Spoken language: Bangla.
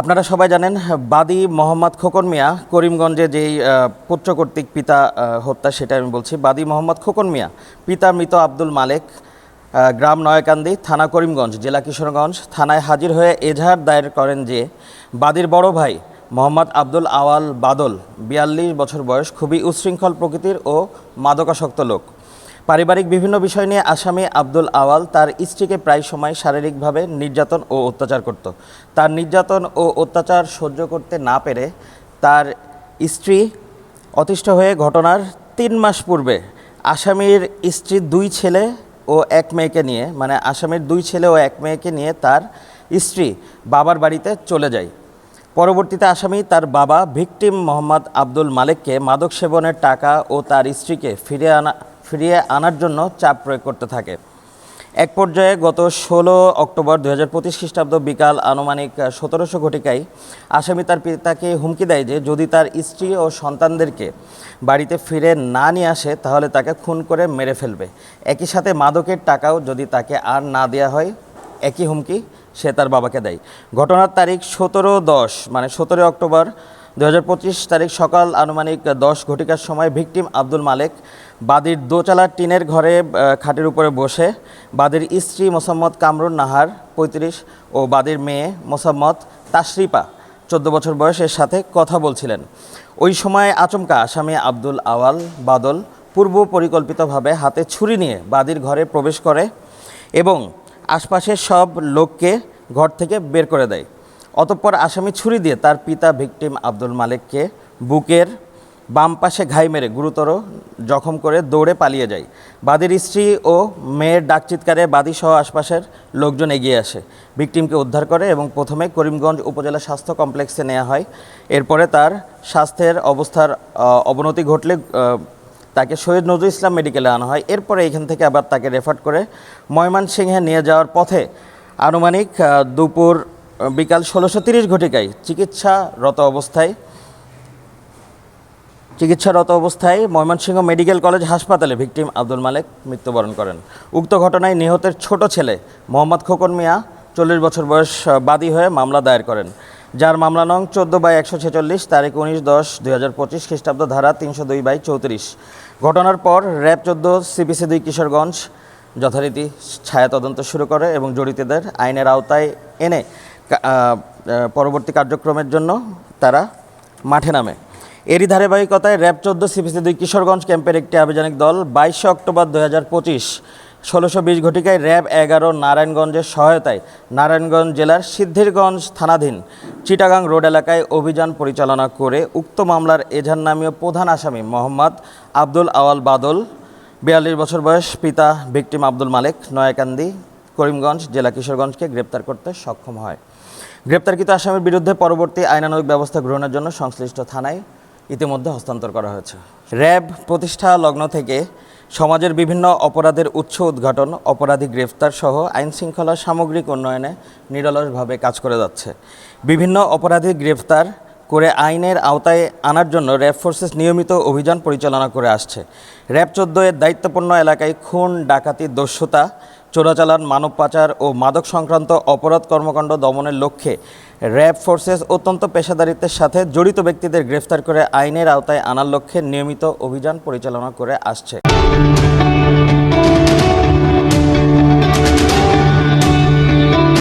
আপনারা সবাই জানেন, বাদী মোহাম্মদ খোকন মিয়া করিমগঞ্জে যেই পুত্র কর্তৃক পিতা হত্যা সেটা আমি বলছি। বাদী মোহাম্মদ খোকন মিয়া, পিতা মৃত আব্দুল মালেক গ্রাম নয়কান্দি, থানা করিমগঞ্জ, জেলা কিশোরগঞ্জ। থানায় হাজির হয়ে এজাহার দায়ের করেন যে, বাদীর বড় ভাই মোহাম্মদ আব্দুল আওয়াল বাদল, বিয়াল্লিশ বছর বয়স, খুবই উচ্ছৃঙ্খল প্রকৃতির ও মাদকাসক্ত লোক। পারিবারিক বিভিন্ন বিষয় নিয়ে আসামি আব্দুল আওয়াল তার স্ত্রীকে প্রায় সময় শারীরিকভাবে নির্যাতন ও অত্যাচার করত। তার নির্যাতন ও অত্যাচার সহ্য করতে না পেরে তার স্ত্রী অতিষ্ঠ হয়ে ঘটনার তিন মাস পূর্বে আসামির স্ত্রীর দুই ছেলে ও এক মেয়েকে নিয়ে মানে আসামির দুই ছেলে ও এক মেয়েকে নিয়ে তার স্ত্রী বাবার বাড়িতে চলে যায়। পরবর্তীতে আসামি তার বাবা ভিকটিম মোহাম্মদ আব্দুল মালেককে মাদক সেবনের টাকা ও তার স্ত্রীকে ফিরে আনা, ফিরিয়ে আনার জন্য চাপ প্রয়োগ করতে থাকে। এক পর্যায়ে গত ষোলো অক্টোবর দু হাজার পঁচিশ খ্রিস্টাব্দ বিকাল আনুমানিক সতেরোশো ঘটিকায় আসামি তার পিতাকে হুমকি দেয় যে যদি তার স্ত্রী ও সন্তানদেরকে বাড়িতে ফিরে না নিয়ে আসে তাহলে তাকে খুন করে মেরে ফেলবে। একই সাথে মাদকের টাকাও যদি তাকে আর না দেওয়া হয় একই হুমকি সে তার বাবাকে দেয়। ঘটনার তারিখ সতেরো দশ মানে সতেরো অক্টোবর দু হাজার পঁচিশ তারিখ সকাল আনুমানিক দশ ঘটিকার সময় ভিকটিম আব্দুল মালেক বাদির দোচালা টিনের ঘরে খাটের উপরে বসে বাদির স্ত্রী মোসাম্মদ কামরুন নাহার পঁয়ত্রিশ ও বাদির মেয়ে মোসাম্মদ তাশরিপা চোদ্দ বছর বয়সের সাথে কথা বলছিলেন। ওই সময় আচমকা আসামি আব্দুল আওয়াল বাদল পূর্ব পরিকল্পিতভাবে হাতে ছুরি নিয়ে বাদির ঘরে প্রবেশ করে এবং আশপাশের সব লোককে ঘর থেকে বের করে দেয়। অতঃপর আসামি ছুরি দিয়ে তার পিতা ভিকটিম আব্দুল মালেককে বুকের বাম পাশে ঘাই মেরে গুরুতর জখম করে দৌড়ে পালিয়ে যায়। বাদীর স্ত্রী ও মেয়ের ডাক চিৎকারে বাদী সহ আশপাশের লোকজন এগিয়ে আসে। ভিকটিমকে উদ্ধার করে এবং প্রথমে করিমগঞ্জ উপজেলা স্বাস্থ্য কমপ্লেক্সে নেওয়া হয়। এরপরে তার স্বাস্থ্যের অবস্থার অবনতি ঘটলে তাকে সৈয়দ নজরুল ইসলাম মেডিকেলে আনা হয়। এরপরে এখান থেকে আবার তাকে রেফার করে ময়মনসিংহে নিয়ে যাওয়ার পথে আনুমানিক দুপুর বিকাল ষোলোশো তিরিশ ঘটিকায় চিকিৎসারত অবস্থায় চিকিৎসারত অবস্থায় ময়মনসিংহ মেডিকেল কলেজ হাসপাতালে ভিকটিম আব্দুল মালেক মৃত্যুবরণ করেন। উক্ত ঘটনায় নিহতের ছোট ছেলে মোহাম্মদ খোকন মিয়া চল্লিশ বছর বয়স বাদী হয়ে মামলা দায়ের করেন। যার মামলা নং চোদ্দ বাই একশো ছেচল্লিশ, তারিখ উনিশ দশ দুই হাজার পঁচিশ খ্রিস্টাব্দ ধারা তিনশো দুই বাই চৌত্রিশ। ঘটনার পর র্যাব চোদ্দ, সিপিসি দুই কিশোরগঞ্জ যথারীতি ছায়া তদন্ত শুরু করে এবং জড়িতদের আইনের আওতায় এনে পরবর্তী কার্যক্রমের জন্য তারা মাঠে নামে। এরই ধারাবাহিকতায় র্যাব চোদ্দ, সিপিসি দুই কিশোরগঞ্জ ক্যাম্পের একটি আবেদনিক দল বাইশে অক্টোবর দু হাজার পঁচিশ, ষোলোশো বিশ ঘটিকায় র্যাব এগারো নারায়ণগঞ্জের সহায়তায় নারায়ণগঞ্জ জেলার সিদ্ধিরগঞ্জ থানাধীন চিটাগাং রোড এলাকায় অভিযান পরিচালনা করে উক্ত মামলার এজাহার নামীয় প্রধান আসামি মোহাম্মদ আব্দুল আওয়াল বাদল, বিয়াল্লিশ বছর বয়স, পিতা ভিকটিম আব্দুল মালেক, নয়াকান্দি, করিমগঞ্জ, জেলা কিশোরগঞ্জকে গ্রেপ্তার করতে সক্ষম হয়। গ্রেপ্তারকৃত আসামির বিরুদ্ধে পরবর্তী আইনানুগ ব্যবস্থা গ্রহণের জন্য সংশ্লিষ্ট থানায় ইতিমধ্যে হস্তান্তর করা হয়েছে। র্যাব প্রতিষ্ঠা লগ্ন থেকে সমাজের বিভিন্ন অপরাধের উৎস উদ্ঘাটন, অপরাধী গ্রেফতার সহ আইন শৃঙ্খলা সামগ্রিক উন্নয়নে নিরলসভাবে কাজ করে যাচ্ছে। বিভিন্ন অপরাধী গ্রেফতার করে আইনের আওতায় আনার জন্য র্যাব ফোর্সেস নিয়মিত অভিযান পরিচালনা করে আসছে। র্যাব চোদ্দ এর দায়িত্বপূর্ণ এলাকায় খুন, ডাকাতি, দস্যুতা চোরাচালান, মানব পাচার ও মাদক সংক্রান্ত অপরাধ কর্মকাণ্ড দমনের লক্ষ্যে র্যাব ফোর্সেস অত্যন্ত পেশাদারিত্বের সাথে জড়িত ব্যক্তিদের গ্রেফতার করে আইনের আওতায় আনার লক্ষ্যে নিয়মিত অভিযান পরিচালনা করে আসছে।